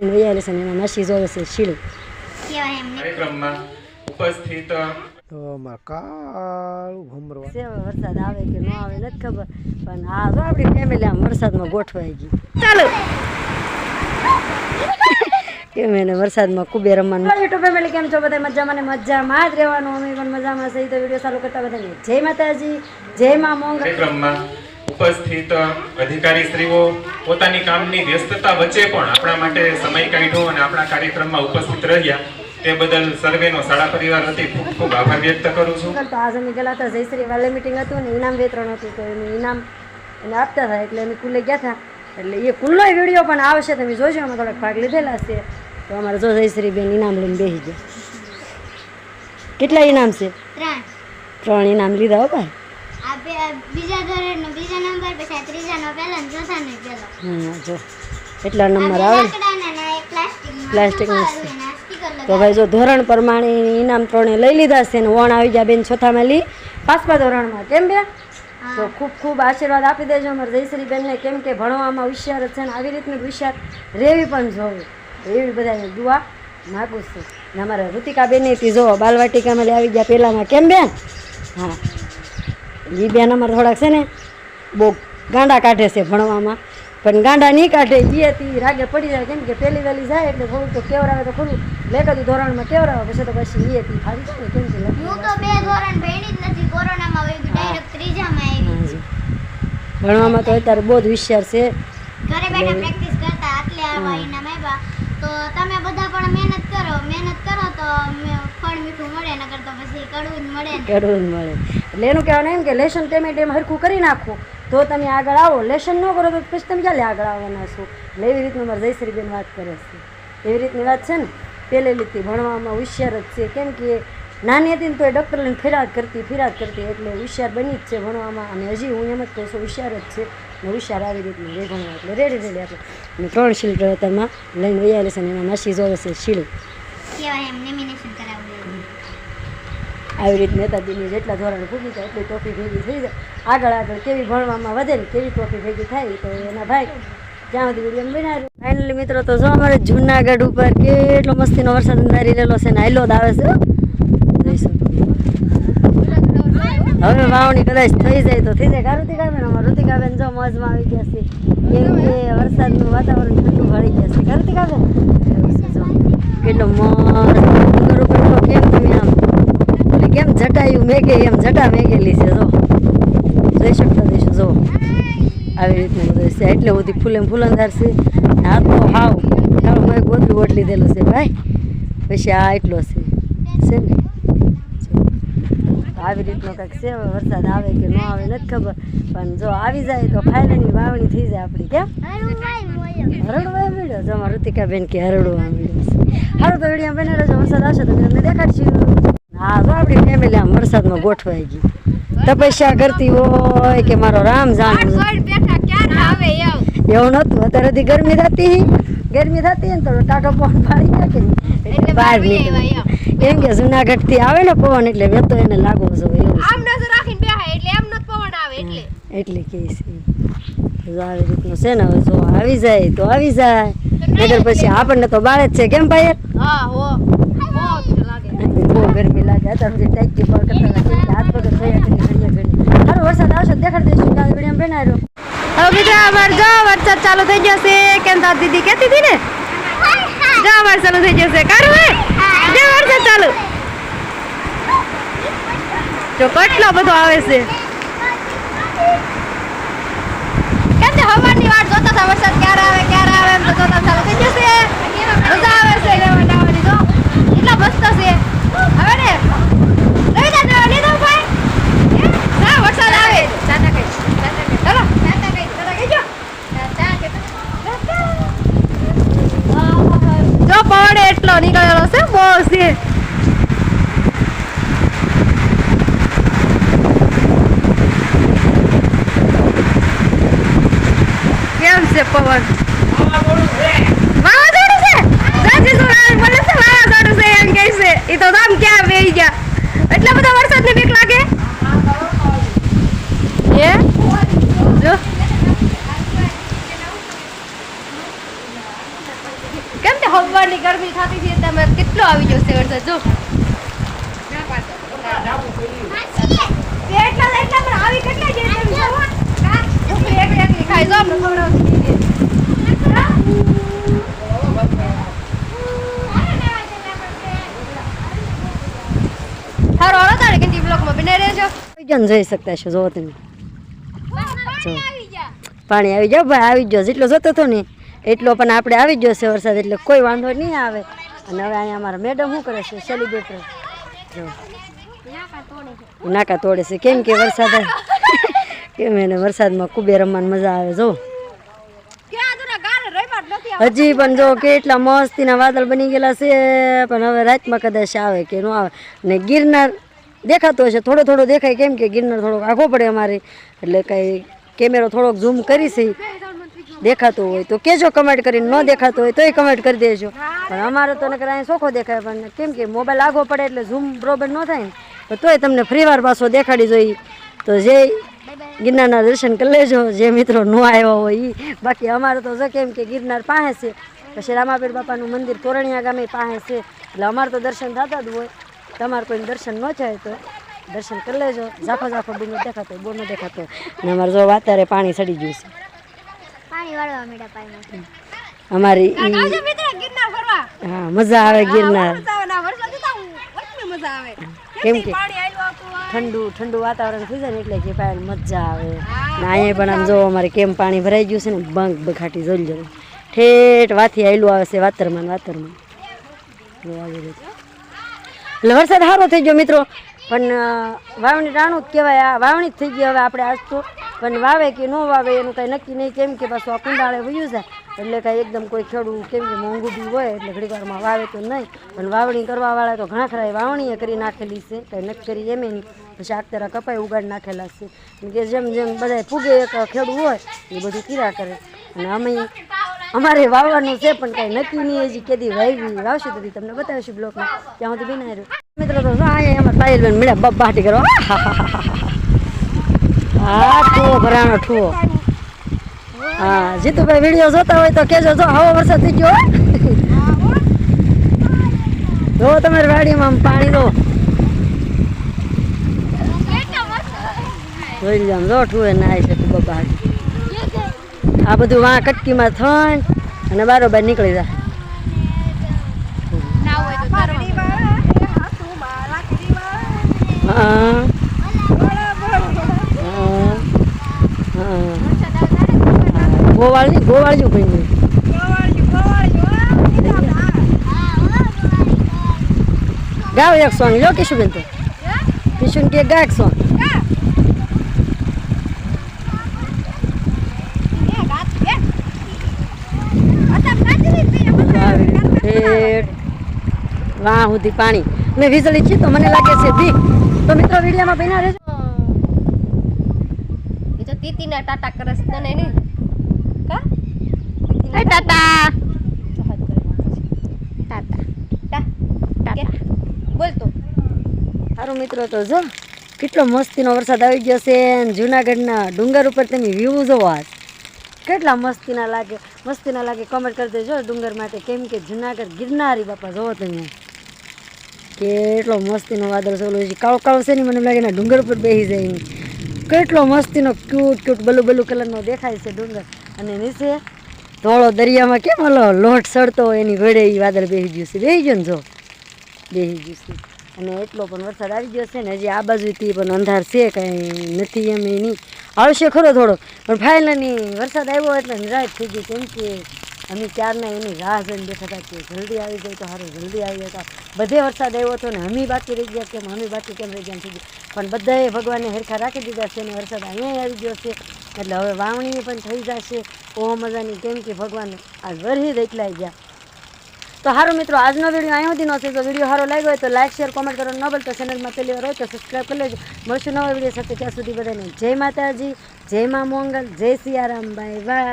એના માસી જોવે છે કાર્યક્રમમાં ઉપસ્થિત તો હવે વરસાદ આવે કે ન આવે નથી ખબર. પણ આ જો આપણી ફેમિલી આમ વરસાદમાં ગોઠવાઈ ગઈ. ચાલો. કેમ એને વરસાદમાં કુબે રમવાનું? યુટ્યુબ ફેમિલી કેમ છો? બધા મજામાં ને મજામાં જ રહેવાનું. અમે પણ મજામાં સહી તો વીડિયો ચાલુ કરતા બધાને જય માતાજી જય મા કાર્યક્રમમાં ઉપસ્થિત અધિકારી શ્રીઓ પોતાની કામની વ્યસ્તતા વચ્ચે પણ આપણા માટે સમય કાઢ્યો અને આપણા કાર્યક્રમમાં ઉપસ્થિત રહ્યા. તે બદલ સર્વેનો શાળા પરિવાર વતી ખૂબ ખૂબ આભાર વ્યક્ત કરું છું. તો આજે નીકળ્યા ગયેલા હતા જયશ્રી વાલે મિટિંગ હતું ને ઇનામ વિતરણ હતું તો એનું ઇનામ એને આપતા હતા એટલે અમે કુલે ગયા હતા. એટલે એ કુલ્લો વીડિયો પણ આવશે તમે જોજો અમે થોડાક ભાગ લીધેલા છે. તો અમારે જો જયશ્રી બેન ઇનામ લઈને બેસી ગયા. કેટલા ઇનામ છે? ત્રણ. ત્રણ ઇનામ લીધા હો ભાઈ. બીજા ધોરણનો જો. એટલા નંબર આવે પ્લાસ્ટિકનો તો ભાઈ જો ધોરણ પ્રમાણે ઇનામ ત્રણે લઈ લીધા છે ને વણ આવી ગયા બેન છોથામાં લી. પાંચમા ધોરણમાં કેમ બે તો ખૂબ ખૂબ આશીર્વાદ આપી દેજો અમારે જયશ્રી બેનને કેમ કે ભણવામાં હોશિયાર છે ને આવી રીતની હોશિયાર રેવી પણ જોવી. એવી બધાને દુઆ માગું છું. ને અમારા ઋતિકા બેનથી જો બાલવાટિકામાં આવી ગયા પહેલાંમાં કેમ બેન? હા. એ બેન અમારે થોડાક છે ને બહુ ગાંડા કાઢે છે ભણવામાં. પણ ગાંડા નહીં કાઢે એ હતી રાગે પડી જાય કેમ કે પહેલી વહેલી જાય એટલે થોડું તો કેવરાવે તો ખરું. લેખતું ધોરણમાં કેવરાવે પછી તો પછી એ હતી ફાવી જાય ને કેમ કે હું તો બે ધોરણ ભણી જ નથી કોરોનામાં વહી ડાયરેક્ટ ત્રીજામાં આવી ભણવામાં તો અત્યારે બહુ જ હોશિયાર છે. ઘરે બેઠા પ્રેક્ટિસ કરતા આટલે આવા ઇનામ મેબા તો તમે બધા પણ મહેનત કરો મહેનત કરો તો મે- ફળ મીઠું મળે નકર તો પછી કડવું જ મળે કડવું જ મળે. એટલે એનું કહેવાનું એમ કે લેશન ટેમે ટેમ હરખું કરી નાખો. તો તમે આગળ આવો. લેશન ન કરો તો પછી તમે ક્યાં આગળ આવવાના છો? એટલે એવી રીતનું મારે જયશ્રીબેન વાત કરે છે. એવી રીતની વાત છે ને? પહેલેથી ભણવામાં હોશિયાર જ છે. કેમ કે નાની હતી ને તો એ ડૉક્ટર લઈને ફેરાત કરતી ફેરાત કરતી એટલે હોશિયાર બની જ છે ભણવામાં. અને હજી હું એમ જ કહું છું, હોશિયાર જ છે. ને હોશિયાર આવી રીતનું રે ભણવા. એટલે રેડી રેડી આપણે. અને ત્રણ શીલ અત્યારમાં લઈને વૈયા લેશે અને એમાં માસી જોવે છે શીલ કહેવાય એમ લેમિનેશન કરાવવું. આવી રીતે નેતાજીની જેટલા ધોરણ પૂગી જાય એટલી ટોપી ભેગી થઈ જાય. આગળ આગળ કેવી ભણવામાં વધે ને કેવી ટોપી ભેગી થાય તો એના ભાઈ ત્યાં સુધી વીડિયો બનાવ્યો ફાઇનલી મિત્રો તો જો અમારે જુનાગઢ ઉપર કેટલો મસ્તીનો વરસાદ અંધારી રહેલો છે ને આયલો જ આવે છે. હવે વાવણી કદાચ થઈ જાય તો થઈ જાય. કા ઋતિકાબેન અમારા ઋતિકાબેન જો મોજમાં આવી ગયા છે. કેમ કે વરસાદનું વાતાવરણ ઠંડુ ભળી ગયા છે. કા ઋતિકાબેન જો. કેટલો મસ્ત ડુંગર ઉપર તો કેમ તમે આમ એટલે કેમ જટાયું મેઘે, એમ જટા મેઘેલી છે, જો. જોઈ શકતા દેશો જો. આવી રીતનું બધું છે. એટલે બધી ફૂલે ફૂલંદાર છે. હા તો હાવ. હાવ, મેં ગોદલું ઓટ લીધેલું છે, ભાઈ. પછી આ એટલો છે. છે ને. આવી રીતનો કંઈક છે વરસાદ આવે કે ન આવે, નથી ખબર. પણ જો આવી જાય તો ફાઇનલની વાવણી થઈ જાય આપણી, કેમ? હરડવા મળ્યો. જો, અમારા ઋતિકાબેન કે હરડવા મળ્યો સારું તો વીડિયો બને રહેજો. વરસાદ આવશે તો તમને દેખાડશું. ફેમિલી આમ વરસાદમાં ગોઠવાઈ ગઈ તપસ્યા કરતી હોય કે મારો રામ જાણ એવું નતું અત્યારે હજી ગરમી થતી ગરમી થતી ને તો ટાટો પવન પાડી નાખે. એટલે બહાર નીકળે. એમ. કે જુનાગઢથી આવે ને પવન એટલે વેતો એને લાગવો જોઈએ એવું છે. એટલે કે છે. આવી રીતનું છે ને હવે જો આવી જાય તો આવી જાય. નગર પછી આપણને તો બાળે જ છે. કેમ ભાઈ બહુ ગરમી વરસાદ તો ચાલુ થઈ જશે કેમ તાર દીદી કહેતી હતી ને? ચાલુ થઈ વરસાદ ચાલુ જો કેટલો બધો આવે છે. કેમ છે હવારની વાટ જોતા હતા? વરસાદ ક્યારે આવે ક્યારે આવે તો ચાલુ થઈ જશે મજા આવે છે રહેવા ડાવાની જો એટલા મસ્ત છે હવે ને લઈ જા લીધો ભાઈ હા વરસાદ આવે ચાતા કઈ ચાતા કઈ ચલો ચાતા કઈ ચાતા કઈ જો જો પવન એટલો નીકળેલો છે બહુ છે કેમ છે પવન. વાવાઝોડું છે? જાજી શું બોલે છે વાવાઝોડું છે એમ કહે છે. એ તો આમ ક્યાં વેઈ ગયા? એટલા બધા વરસાદની બીક લાગે? એ જો. કેમ હવાની ગરમી થતી હતી તમે કેટલો આવી જશે વરસાદ, જો એટલા એટલા પણ આવી કેટલા જે તમે જોવો કા છોકરી એકલી એકલી ખાઈ જો અમને ખવડાવતી હતી. હારો હાલો તારે કે બ્લોકમાં બને રહેજો વિજ્ઞાન જોઈ શકતા છો જોવો તમે. પાણી આવી જાવ ભાઈ આવી ગયો જેટલો જતો હતો ને એટલો પણ આપણે આવી ગયો છે વરસાદ એટલે કોઈ વાંધો નહીં આવે. અને હવે અહીંયા અમારા મેડમ શું કરે છે? સેલિબ્રેટર જો નાકા તોડે છે. કેમ કે વરસાદ કેમ એને વરસાદમાં કુબે રમવાની મજા આવે જો હજી પણ જો કેટલા મસ્તીના વાદળ બની ગયેલા છે પણ હવે રાતમાં કદાચ આવે કે ન આવે. ને ગિરનાર દેખાતો હશે. થોડો થોડો દેખાય કેમ કે ગિરનાર થોડોક આખો પડે અમારે. એટલે કંઈ કેમેરો થોડોક ઝૂમ કરી છે દેખાતું હોય તો કેજો કમેન્ટ કરીને. ન દેખાતો હોય તોય કમેન્ટ કરી દેજો. પણ અમારે તો નકર અહીં ચોખ્ખો દેખાય, પણ કેમ કે મોબાઈલ આગો પડે એટલે ઝૂમ બરોબર ન થાય ને. તોય તમને ફ્રી વાર પાછો દેખાડી જોઈએ તો જે ગિરનારના દર્શન કરી લેજો. જે મિત્રો ન આવ્યા હોય એ બાકી અમારે તો જો કેમ કે ગિરનાર પાસે છે. પછી રામાપીર બાપાનું મંદિર તોરણિયા ગામે પાસે છે. એટલે અમારે તો દર્શન થતા જ હોય. તમારે કોઈ દર્શન ન થાય તો દર્શન કરી લેજો. ઝાખો ઝાખો બી ન દેખાતો બહુ ન દેખાતો. અને અમારે જો અત્યારે પાણી સડી ગયું છે. પાણી વાળવા મીડા પાણી અમારી ઈ આવજો મિત્ર ગિરનાર ફરવા. હા મજા આવે ગિરનાર. કેમ કે ઠંડુ ઠંડુ વાતાવરણ થઈ જાય ને એટલે કે પાણી મજા આવે. ને અહીંયા પણ આમ જો અમારે કેમ પાણી ભરાઈ ગયું છે ને બંક બખાટી જોઈ જવું ઠેઠ વાથી આયલું આવે છે વાતરમાં વાતરમાં. આવી રીતે. એટલે વરસાદ સારો થઈ ગયો મિત્રો. પણ વાવણી રાણું જ કહેવાય આ, વાવણી જ થઈ ગઈ હવે આપણે આજ તો. પણ વાવે કે ન વાવે એનું કાંઈ નક્કી નહીં કેમ કે પાછું આ કુંડાળે વયું જાય એટલે કાંઈ એકદમ કોઈ ખેડૂત કેમ કે મોંઘું બી હોય એટલે ઘડીક વારમાં વાવે તો નહીં. પણ વાવણી કરવાવાળા તો ઘણા ખરા વાવણીએ કરી નાખેલી છે. કાંઈ નક્કી કરી એમ નહીં પછી આખતરા કપાઈ ઉગાડી નાખેલા છે. કે જેમ જેમ બધા ફૂગે એક ખેડૂત હોય, એ બધું કીરા કરે. અને અમે અમારે વાવવાનું છે, પણ કઈ નક્કી નહીં. હજી કેદી વાવી વાવશું તો તમને બતાવીશું બ્લોકમાં. ત્યાં સુધી બિના રહ્યું મિત્રો તો અમારે પાયલબેન મળ્યા, બપ બાટી કરો હા ઠુઓ ભરાણો ઠુઓ હા. જીતુભાઈ વીડિયો જોતા હોય તો કેજો જો આવો વરસાદ થઈ ગયો જો, તમારી વાડીમાં પાણી દો જોઈ લો જો ઠુએ નાય છે તું બપા આ બધું વાં કટકીમાં થણ અને બારોબાર નીકળી જાય. ના હોય તો તરવા હા. હા. હા. ગોવાળ નહીં ગોવાળ્યું નહીં ગાવ એક સોંગ લો કિશુબેન તો. કિશુન કે ગા એક સોંગ. વાહ સુધી પાણી. મેં વીજળી છે તો મને લાગે છે ભી તો મિત્રો વિડીયામાં બન્યા રહેજો. એ તો તીતીના ટાટા કરસ તને નહીં કા? ટાટા. ટાટા. ટાટા. બોલ તો. સારું મિત્રો તો જો કેટલો મસ્તીનો વરસાદ આવી ગયો છે જુનાગઢના ડુંગર ઉપર તમે વ્યૂ જોવો આજ. કેટલા મસ્તીના લાગે મસ્તીના લાગે. કમેન્ટ કરી દેજો ડુંગર માટે કેમ કે જુનાગઢ ગિરનારી બાપા જોવો તમે. કેટલો મસ્તીનો વાદળ સોલો છે કાળો કાળો છે ને મને લાગે ને ડુંગર ઉપર બેસી જાય એમ. કેટલો મસ્તીનો ક્યુટ ક્યુટ બલુ બલુ કલરનો દેખાય છે ડુંગર. અને નીચે ધોળો દરિયામાં કેમ ઓલો લોટ સડતો એની ઘડે એ વાદળ બેસી ગયું છે. બેસી ગયો ને જો. બેસી ગયું છે. અને એટલો પણ વરસાદ આવી ગયો છે ને હજી આ બાજુથી પણ અંધાર છે કાંઈ નથી એમ એ નહીં આવશે ખરો થોડો પણ ફાઇનલી વરસાદ આવ્યો એટલે નિરાશ થઈ ગઈ કેમ કે અમે ક્યારના એની રાહ જોઈને બેઠા હતા કે જલ્દી આવી જાય તો સારું જલ્દી આવી હતા બધે વરસાદ આવ્યો હતો ને અમે બાકી રહી ગયા કેમ, અમે બાકી કેમ રહી ગયા થઈ પણ બધાએ ભગવાનને હરખા રાખી દીધા છે અને વરસાદ અહીંયા આવી ગયો છે. એટલે હવે વાવણી પણ થઈ જશે. ઓહો મજાની કેમ કે ભગવાન આ વરહી દેખલાઈ ગયા. તો સારું મિત્રો, આજનો વીડિયો અહીં સુધીનો છે. જો વીડિયો સારો લાગ્યો હોય તો લાઈક, શેર, કોમેન્ટ કરો. ન ભૂલતા ચેનલમાં પહેલી વાર હોય તો સબસ્ક્રાઈબ કરી લેજો. મળશું નવા વીડિયો સાથે. ત્યાં સુધી બધાને જય માતાજી, જય મા મોંગલ, જય સિયારામ, બાય બાય.